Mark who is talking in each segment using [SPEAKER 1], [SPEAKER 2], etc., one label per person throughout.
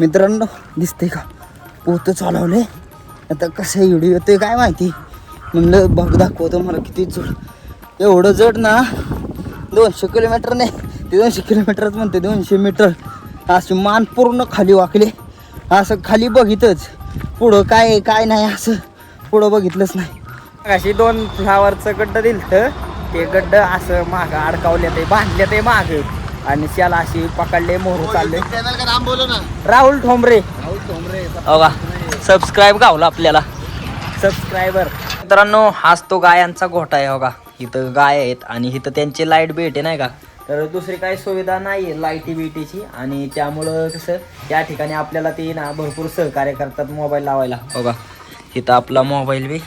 [SPEAKER 1] मित्रांनो दिसते का? पोतं चालवले आता कसं व्हिडिओ येतोय काय माहिती? म्हणलं बघ दाखवतो मला किती जड. एवढं जड ना दोनशे किलोमीटर नाही ते दोनशे किलोमीटरच म्हणते दोनशे मीटर. अशी मान पूर्ण खाली वाकले. असं खाली बघितच. पुढं काय काय नाही असं पुढं बघितलंच नाही. अशी दोन फ्लावरचं गड्डं दिलं ते गड्डं असं माग अडकावले ते बांधले ते माग. आणि त्याला अशी पकडले मोहर चालले.
[SPEAKER 2] चॅनल का? नाम बोलो ना.
[SPEAKER 1] राहुल ठोंबरे. बघा सबस्क्राईब गावला आपल्याला. सबस्क्रायबर मित्रांनो हाच तो गायांचा गोठा आहे बघा इथं गाय आहेत आणि इथं त्यांची लाइट भेटे नाही का? तर दुसरी काही सुविधा नाही आहे लाईटी बिटीची आणि त्यामुळं कसं त्या ठिकाणी आपल्याला ते ना भरपूर सहकार्य करतात मोबाईल लावायला बघा इथं आपला मोबाईल बी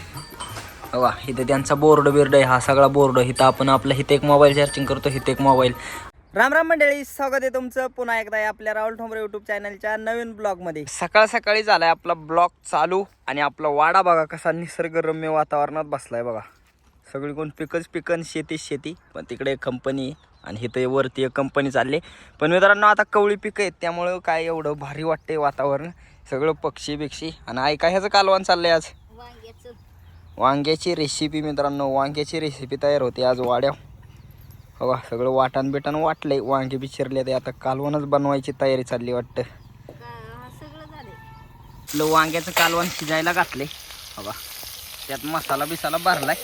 [SPEAKER 1] बघा इथं त्यांचा बोर्ड बिर्ड आहे हा सगळा बोर्ड इथं आपण आपला इथं एक मोबाईल चार्जिंग करतो इथं एक मोबाईल राम राम मंडळी स्वागत आहे तुमचं पुन्हा एकदा या आपल्या राहुल ठोंबरे युट्यूब चॅनलच्या नवीन ब्लॉगमध्ये सकाळ सकाळी झालाय आपला ब्लॉग चालू आणि आपला वाडा बघा कसा निसर्गरम्य वातावरणात बसलाय बघा. सगळी कोण पिकच पिकन शेती शेती. पण तिकडे एक कंपनी आणि इथं वरती एक कंपनी चालली. पण मित्रांनो आता कवळी पिकं आहेत त्यामुळं काय एवढं भारी वाटते वातावरण. सगळं पक्षी बिक्षी. आणि ऐका ह्याचं कालवण चाललंय आज. वांग्याची. रेसिपी मित्रांनो वांग्याची रेसिपी तयार होते आज वाड्या हो सगळं वाटण बिटण वाटलंय. वांगे बिचिरले ते आता कालवणच बनवायची तयारी चालली वाटतं. आपलं वांग्याचं कालवण शिजायला घातले बघा त्यात मसाला बिसाला भरलाय.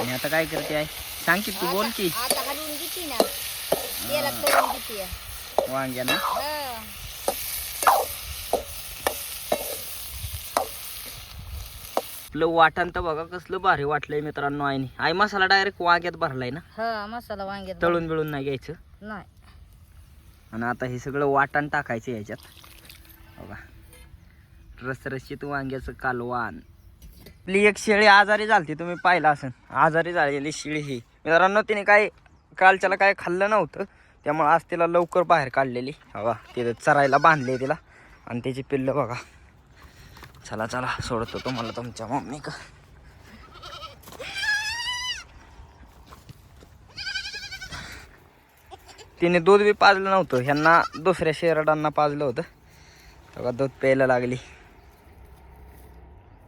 [SPEAKER 1] आणि आता काय करते आहे सांग की तू बोल की. वांग्यानं? आपलं वाटण तर बघा कसलं भारी वाटलंय मित्रांनो आईने. आई मसाला डायरेक्ट वांग्यात भरलाय ना?
[SPEAKER 3] हा मसाला वांग्यात
[SPEAKER 1] तळून बिळून नाही घ्यायचं?
[SPEAKER 3] नाही.
[SPEAKER 1] आणि आता हे सगळं वाटण टाकायचं याच्यात. बघा. रसरशीत वांग्याचं कालवान आपली एक शेळी आजारी झालती तुम्ही पाहिला असेल. आजारी झालेली शेळी ही. मित्रांनो तिने काय कालच्याला काय खाल्लं नव्हतं त्यामुळे आज तिला लवकर बाहेर काढलेली. बघा तिथं चरायला बांधले तिला. आणि त्याची पिल्लं बघा. चला चला सोडतो तुम्हाला तुमच्या मम्मी का तिने दूध बी पाजलं नव्हतं ह्यांना दुसऱ्या शेरडांना पाजलं होतं. तेव्हा दूध प्यायला लागली.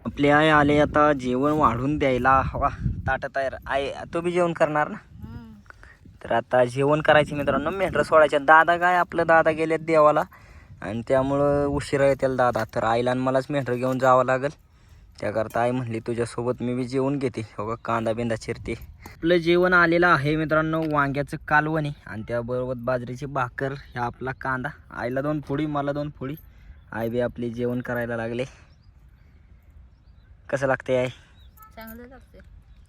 [SPEAKER 1] आपली आई आले आता जेवण वाढून द्यायला हवा. ताट तयार. आई तू बी जेवण करणार ना. तर आता जेवण करायचे मित्रांनो. मेंढरं सोडायच्या दादा काय आपलं दादा गेलेत देवाला. आणि त्यामुळं उशिरा येतील दादा. तर आईला आणि मलाच मेंढरं घेऊन जावं लागेल. त्याकरता आई म्हणली तुझ्यासोबत मी बी जेवण घेते. हो कांदा बिंदा चिरते. आपलं जेवण आलेलं आहे मित्रांनो वांग्याचं कालवण आणि त्याबरोबर बाजरीची भाकर ह्या आपला कांदा. आईला दोन फोडी मला दोन फोडी आई बी आपली जेवण करायला लागले. कसं लागते आई?
[SPEAKER 3] चांगलं लागते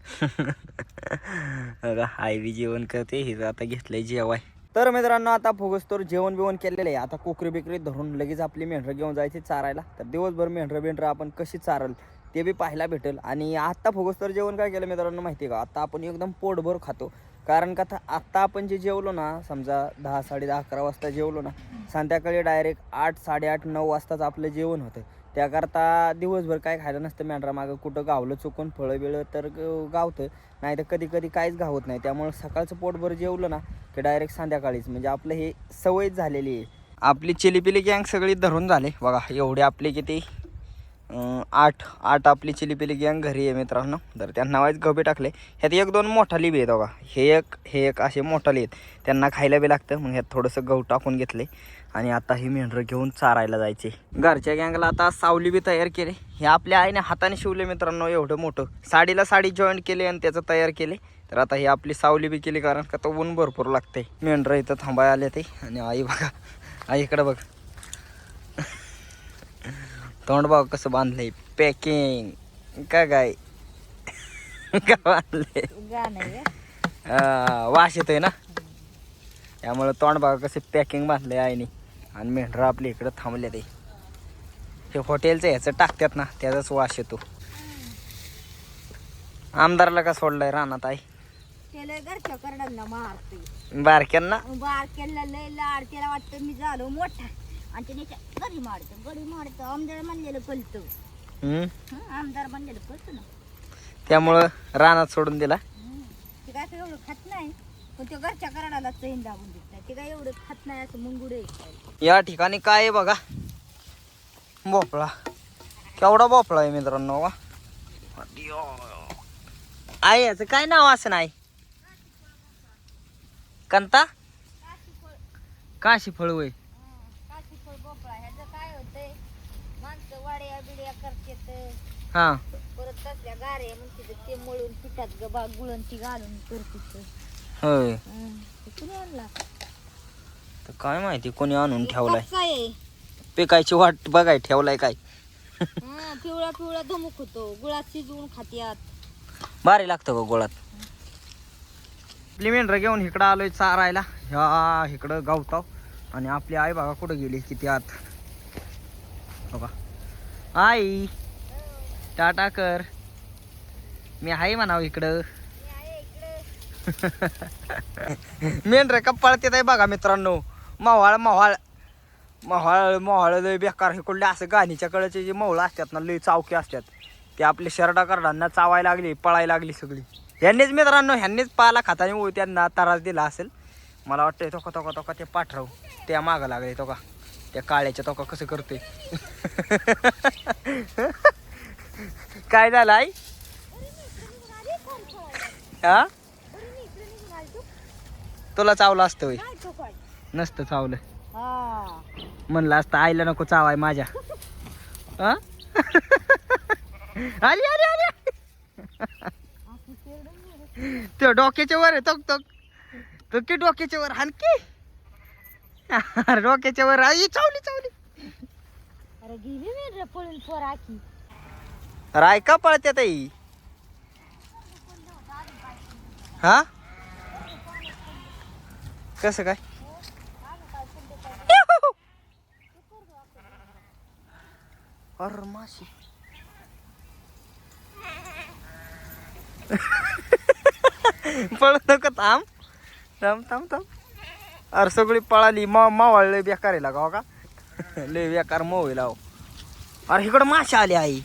[SPEAKER 1] आई बी जेवण करते. हिचं आता घेतलंय जेवाय. तर मित्रांनो आता फोगस्तोर जेवण बिवण केलेलं आहे. आता कोकरी बिकरी धरून लगेच आपली मेंढरं घेऊन जायची चारायला. तर दिवसभर मेंढरं बिंढरं आपण कशी चारल ते बी पाहायला भेटेल. आणि आत्ता फोगस्तोर जेवण काय केलं मित्रांनो माहिती आहे का? आता आपण एकदम पोटभर खातो. कारण का आता- आत्ता आपण जे जेवलो ना समजा दहा साडे दहा अकरा वाजता जेवलो ना संध्याकाळी डायरेक्ट आठ साडेआठ नऊ वाजताच आपलं जेवण होतं त्याकरता दिवसभर काय खायला नसतं मेंढरा मागं कुठं गावलं चुकून फळं बिळं तर ग- गावतं. नाही तर कधी कधी काहीच गावत नाही. त्यामुळं सकाळचं पोटभर जेवलं ना की डायरेक्ट संध्याकाळीच. म्हणजे आपलं हे सवयच झालेली आहे. आपली चिलीपिली गँग सगळी धरून झाले. बघा एवढे आपले किती? आठ आठ आपली चिलीपिली गँग घरी आहे मित्रांनो. तर त्यांना वाईज गबे टाकले. ह्यात एक दोन मोठाली बी आहेत बघा. हे एक हे एक असे मोठाली आहेत. त्यांना खायला बी लागतं. मग ह्यात थोडंसं गहू टाकून घेतले. आणि आता ही मेंढरं घेऊन चारायला जायचे. घरच्या गँगला आता सावली बी तयार केले. हे आपल्या आईने हाताने शिवले मित्रांनो एवढं मोठं. साडीला साडी जॉईंट केली आणि त्याचं तयार केले. तर आता ही आपली सावली बी केली कारण का तो ऊन भरपूर लागते मेंढरं इथं थांबाय आले ते. आणि आई बघा आई इकडं बघ. तोंड बघ कसं बांधलंय. पॅकिंग का काय? का? हा, वास येतोय ना? त्यामुळं तोंड बघा कसं पॅकिंग बांधलंय आईने. आणि मेंढरं आपल्या इकडं थांबले ते. हे हॉटेलचं ह्याचं टाकतात ना त्याचाच वास येतो. आमदारला का सोडलाय रानात आई?
[SPEAKER 3] त्याला घरच्या करडांना
[SPEAKER 1] बारक्यांना?
[SPEAKER 3] बारक्याला लय लाड त्याला वाटतं मी झालो मोठा. आणि त्याने गडी मारतो गडी मारतो. आमदार म्हणलेलं. आमदार म्हणलेलं ना.
[SPEAKER 1] त्यामुळं रानात सोडून दिला.
[SPEAKER 3] ते काय एवढं खात नाही. पण तो घरच्या करडाला चैन दाबून देत नाही ते काय एवढं खात नाही असं मुंगुडे
[SPEAKER 1] या ठिकाणी काय आहे बघा? भोपळा. केवढा भोपळा आहे मित्रांनो वा आई याचं काय नाव असं नाही कंता? काशी फळ वय
[SPEAKER 3] काशीफळ भोपळा ह्याचं काय होतंय माणसं वाड्या बिड्या करतात
[SPEAKER 1] हा.
[SPEAKER 3] परत तसल्या गाऱ्या म्हणते ते मळून पिठात गबा गुळण ती घालून करते
[SPEAKER 1] होय.
[SPEAKER 3] कुणी आणला
[SPEAKER 1] तर काय माहिती कोणी आणून ठेवलाय.
[SPEAKER 3] कच्चा आहे
[SPEAKER 1] पिकायची वाट बघाय ठेवलाय काय.
[SPEAKER 3] हा, पिवळा पिवळा धमुक होतो. गुळात शिजवून खात्यात.
[SPEAKER 1] भारी लागतं का गोळात. आपली मेंढरं घेऊन इकडं आलोय चारायला. ह्या इकडं गावताव. आणि आपली आई बघा कुठं गेली किती आत? बघा. आई टाटा कर. मी आहे म्हणावं इकडं. मेंढर का पळते आहे बघा मित्रांनो. मावाळ मावाळ मावाळ मावाळ लय बेकार हे कुठले असं गाणीच्या कळचे जे मवळं असतात ना लय चावके असतात. ते आपले शरडा करडांना चावायला लागली पळायला लागली सगळी. ह्यांनीच मित्रांनो ह्यांनीच पाला खाताने त्यांना त्रास दिला असेल. मला वाटतंय तोका तोका तोका ते पाठराव त्या मागं लागले तोका त्या काळ्याच्या तोका कसं करतोय. काय झालं आई? हा? तुला चावलं असतं होय. नसतं चावलं. म्हणलं असतं आईला नको चावाय माझ्या. हा? आली आली आली. ते डोक्याच्या वर आहे तक तक. तो की डोक्याच्या वर हानकी अरे डोक्याच्या वर आई चावली चावली.
[SPEAKER 3] अरे गेली पळून
[SPEAKER 1] आई हा? कसं काय? अरे माशी. पळ नको थांब. थांब थांब थांब. अरे सगळी पळाली मा मावळ लय बेकार आहे लागा हो का? लय बेकार मऊ आहे लाव. अरे इकडं माशा आली आई.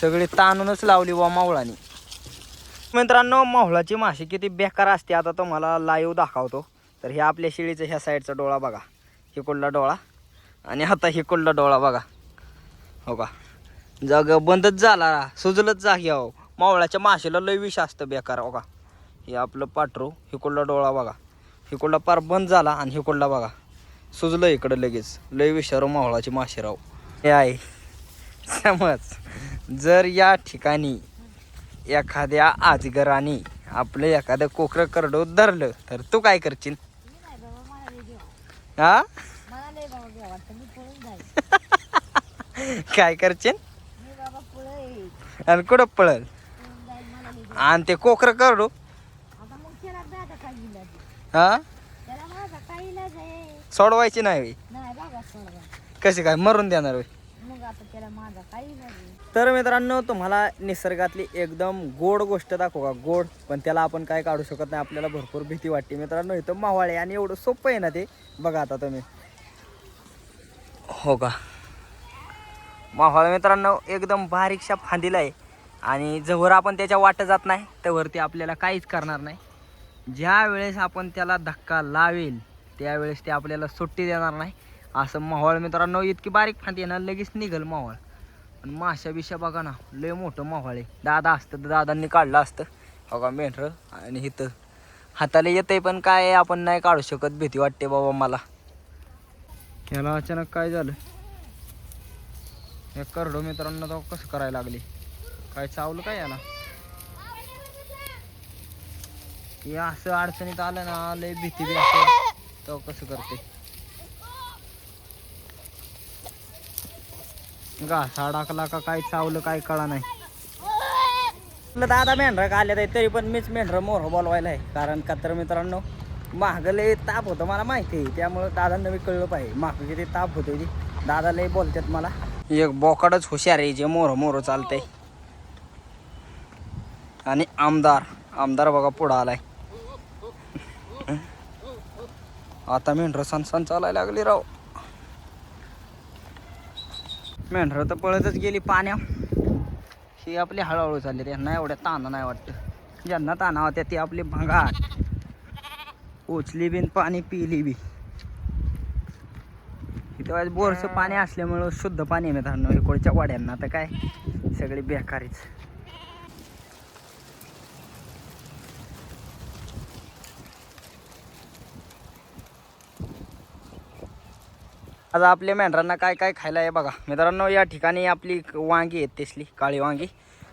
[SPEAKER 1] सगळी ताणूनच लावली वा मावळाने. मित्रांनो माहुळाची माशी किती बेकार असते आता तुम्हाला लाईव्ह दाखवतो. तर हे आपल्या शिळीचं ह्या साईडचा डोळा बघा. हिकडला डोळा? आणि आता हिकडला डोळा बघा. हो का? जग बंदच झाला सुजलच जागी अहो. मावळाच्या माशीला लय विष असतं बेकार हो का? हे आपलं पाठरू हिकडला डोळा बघा. हिकडला पार बंद झाला आणि हिकडला बघा. सुजलं इकडं लगेच. लय विषारू मावळाची माशी राहू हे आहे. समज. जर या ठिकाणी एखाद्या आजगराने आपलं एखादं कोकरं करडो धरलं तर तू काय करशील? हा? काय करशील? आणि कुठं पळल? आणि ते कोकरं करडो? हा? सोडवायची नाही कसे काय? मरून देणार होय? तर मित्रांनो तुम्हाला निसर्गातली एकदम गोड गोष्ट दाखवू का? गोड पण त्याला आपण काय काढू शकत नाही. आपल्याला भरपूर भीती वाटते. मित्रांनो इथं मावाळे आणि एवढं सोपं आहे ना ते. बघा आता तुम्ही. हो का? मावळ मित्रांनो एकदम बारीकशा फांदीला आहे. आणि जवळ आपण त्याच्या वाट जात नाही. त्यावरती आपल्याला काहीच करणार नाही. ज्या वेळेस आपण त्याला धक्का लावेल त्यावेळेस ते आपल्याला सुट्टी देणार नाही. असं मावळ मित्रांनो इतकी बारीक फांदी आहे ना लगेच निघल मावळ. पण माशा बिशा बघा ना लय मोठं मावळ आहे. दादा असतं तर दादांनी काढलं असतं. हो बघा मेंढरं? आणि इथं हाताला आहे पण काय आपण नाही काढू शकत भीती वाटते बाबा मला. याला अचानक काय झालं? हे करडो मित्रांना तो कसं करायला लागली? काय चावलं काय याला? हे असं अडचणीत आलं ना लय भीती बी असते. तो कसं करते घासा टाकला का काय चावलं काय कळा नाही. दादा मेंढरा आले आहे तरी पण मीच मेंढर मोर बोलवायला आहे. कारण का तर मित्रांनो मागं ताप होतं मला माहिती आहे. त्यामुळं दादांना मी कळलं पाहिजे. मागं किती ताप होते ती. दादा लय बोलतात मला. एक बोकाडच हुशार आहे जे मोर मोर चालतंय. आणि आमदार आमदार बघा पुढं आलाय. आता मेंढरं सण सण चालायला लागली राव. मेंढरं तर पळतच गेली पाण्या. ही आपली हळूहळू चालली त्यांना एवढ्या ताना नाही वाटतं. ज्यांना ताना होत्या ती आपली भंगाट उचली बिन पाणी पिली बी. तेव्हा बोरचं पाणी असल्यामुळं शुद्ध पाणी आहे इकडच्या वाड्यांना तर काय? सगळी बेकारीच. आज आपल्या मेंढरांना काय काय खायला आहे बघा. मित्रांनो या ठिकाणी आपली वांगी आहेत तेसली काळी वांगी.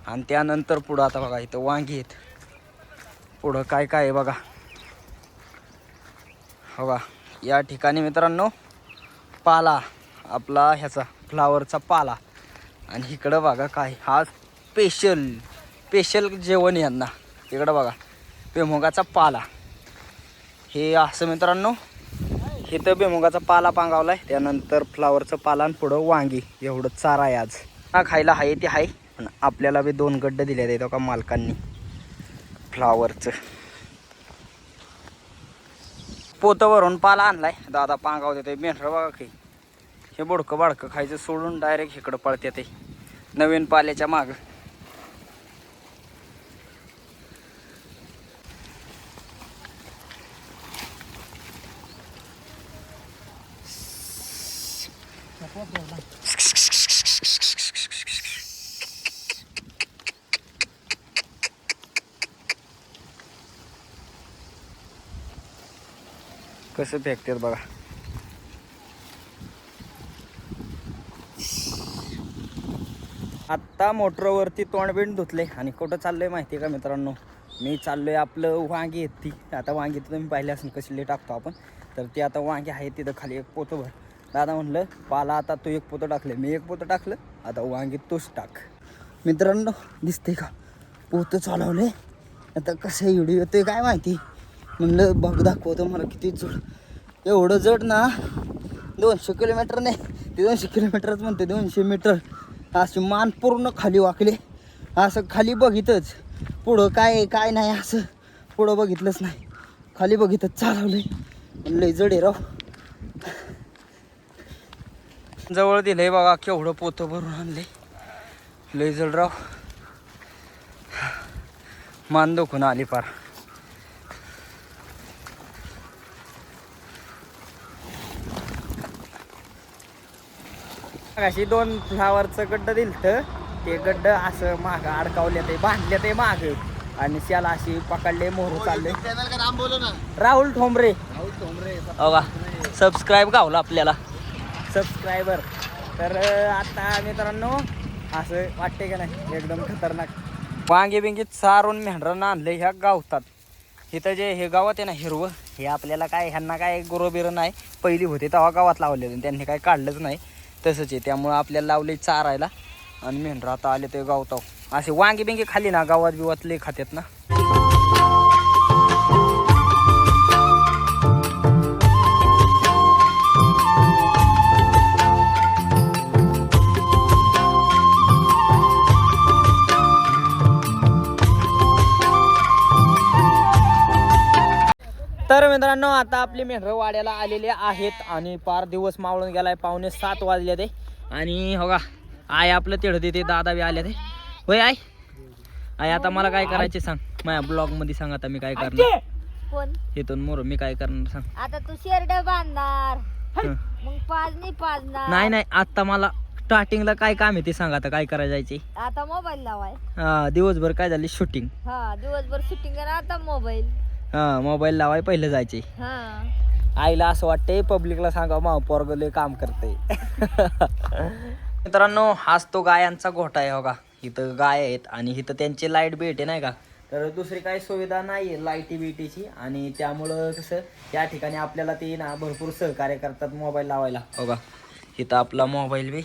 [SPEAKER 1] आणि त्यानंतर पुढं आता बघा इथं वांगी आहेत. पुढं काय काय आहे बघा. हो का या ठिकाणी मित्रांनो पाला आपला ह्याचा फ्लावरचा पाला. आणि इकडं बघा काय हा स्पेशल स्पेशल जेवण यांना. इकडं बघा पेमोगाचा पाला. हे असं मित्रांनो इथं बेमुगाचा पाला पांगावला आहे त्यानंतर फ्लावरचं पाला आणि पुढं वांगी. एवढं चारा आहे आज. हा खायला आहे ते आहे पण आपल्याला बी दोन गड्डे दिले आहेत का मालकांनी. फ्लावरचं पोतवरून पाला आणलाय. दादा पांगाव देते मेंढरं बघा काही हे बोडकं बाडकं खायचं सोडून डायरेक्ट इकडं पळते ते. नवीन पाल्याच्या मागं. कसं फेकतात बघा. आत्ता मोटरवरती तोंडबिंड धुतले. आणि कुठं चाललोय माहिती आहे का मित्रांनो? मी चाललोय आपलं वांगी आहेत ती आता वांगी तर तुम्ही पाहिले असेल कशी टाकतो आपण. तर ती आता वांगी आहे तिथं खाली एक पोतभर दादा म्हणलं पाला आता तू एक पोतं टाकलं मी एक पोतं टाकलं आता वांगी तूच टाक. मित्रांनो दिसते का? पोतं चालवले आता कसं व्हिडिओ येतोय काय माहिती? म्हणलं बघ दाखवतो मला किती जड एवढं जड ना दोनशे किलोमीटर नाही ते दोनशे किलोमीटरच म्हणते दोनशे मीटर. असे मान पूर्ण खाली वाकले. असं खाली बघितच. पुढं काय काय नाही असं पुढं बघितलंच नाही. खाली बघितच चालवलं म्हणलं जड आहे राव. जवळ दिलंय बघा केवढं पोतं भरून आणले लय जड राव. मान दुखून आली पार अशी दोन फ्लावरचं गड्ड दिलतं. ते गड्ड असं माग अडकावले ते बांधले ते माग. आणि त्याला अशी पकडले मोहर चालले. राहुल ठोंबरे.
[SPEAKER 2] राहुल ठोंबरे.
[SPEAKER 1] सबस्क्राईब गावला आपल्याला. सबस्क्रायबर तर आता मित्रांनो असं वाटते का नाही? एकदम खतरनाक. वांगे बिंगीत चारून मेंढरांना आणले ह्या गावतात. इथं जे हे गावात आहे ना हिरवं हे आपल्याला काय ह्यांना काय गुरबिरं नाही. पहिली होते तेव्हा गावात लावलेलं त्यांनी काय काढलंच नाही. तसंच आहे. त्यामुळं आपल्याला लावले चारायला. आणि मेंढरं आता आले ते गावताव. असे वांगे बिंगे खाली ना गावात बिवात लय खात्यात ना. मित्रांनो आता आपली मेंढरं वाड्याला आलेले आहेत आणि पार दिवस मावळून गेलाय पावणे सात वाजले ते आणि हो का आय आपलं तेढ ते दादा बी आले ते होय आय आय आता मला काय करायचे सांग? माझ्या ब्लॉगमध्ये सांग आता मी काय करणार.
[SPEAKER 3] कोण?
[SPEAKER 1] इथून मोर मी काय करणार सांग.
[SPEAKER 3] आता तू शेरड बांधणार.
[SPEAKER 1] हं.
[SPEAKER 3] मग पाजणी पाजणार.
[SPEAKER 1] नाही नाही आता मला स्टार्टिंगला काय काम आहे ते सांग आता काय करायला जायचे.
[SPEAKER 3] आता मोबाईल लावाय.
[SPEAKER 1] हा दिवसभर काय झाली शूटिंग
[SPEAKER 3] हा दिवसभर शूटिंग आता मोबाईल
[SPEAKER 1] हा मोबाईल लावाय पहिलं जायचे.
[SPEAKER 3] हा.
[SPEAKER 1] आईला असं वाटते पब्लिकला सांगा मा पोरगले काम करते मित्रांनो हाच तो गायांचा गोठा आहे बघा इथं गाय आहेत आणि इथं त्यांची लाइट बीट आहे नाही का? तर दुसरी काही सुविधा नाही आहे लाईटी बिटीची आणि त्यामुळं कसं या ठिकाणी आपल्याला ते ना भरपूर सहकार्य करतात मोबाईल लावायला बघा इथं आपला मोबाईल बी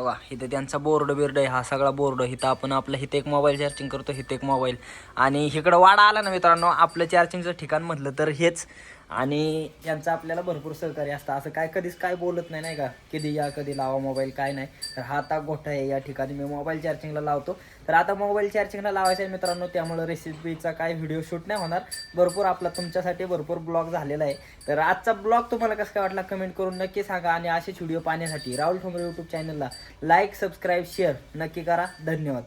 [SPEAKER 1] वा इथं त्यांचा बोर्ड बिर्ड आहे हा सगळा बोर्ड. इथं आपण आपलं हिथं एक मोबाईल चार्जिंग करतो इथं एक मोबाईल आणि इकडं वाडा आला ना मित्रांनो आपलं चार्जिंगचं ठिकाण म्हटलं तर हेच. आणि यांचं आपल्याला भरपूर सहकार्य असतं. असं काय कधीच काय बोलत नाही नाही का? कधी या कधी लावा मोबाईल काय नाही. तर हा आता गोठा आहे या ठिकाणी. मी मोबाईल चार्जिंगला लावतो. तर आता मोबाईल चार्जिंगला लावायचं आहे मित्रांनो त्यामुळे रेसिपीचा काय व्हिडिओ शूट नाही होणार. भरपूर आपला तुमच्यासाठी भरपूर ब्लॉग झालेला आहे. तर आजचा ब्लॉग तुम्हाला कसं काय वाटला कमेंट करून नक्की सांगा. आणि असेच व्हिडिओ पाहण्यासाठी राहुल ठोंबरे यूट्यूब चॅनलला लाईक सबस्क्राईब शेअर नक्की करा. धन्यवाद.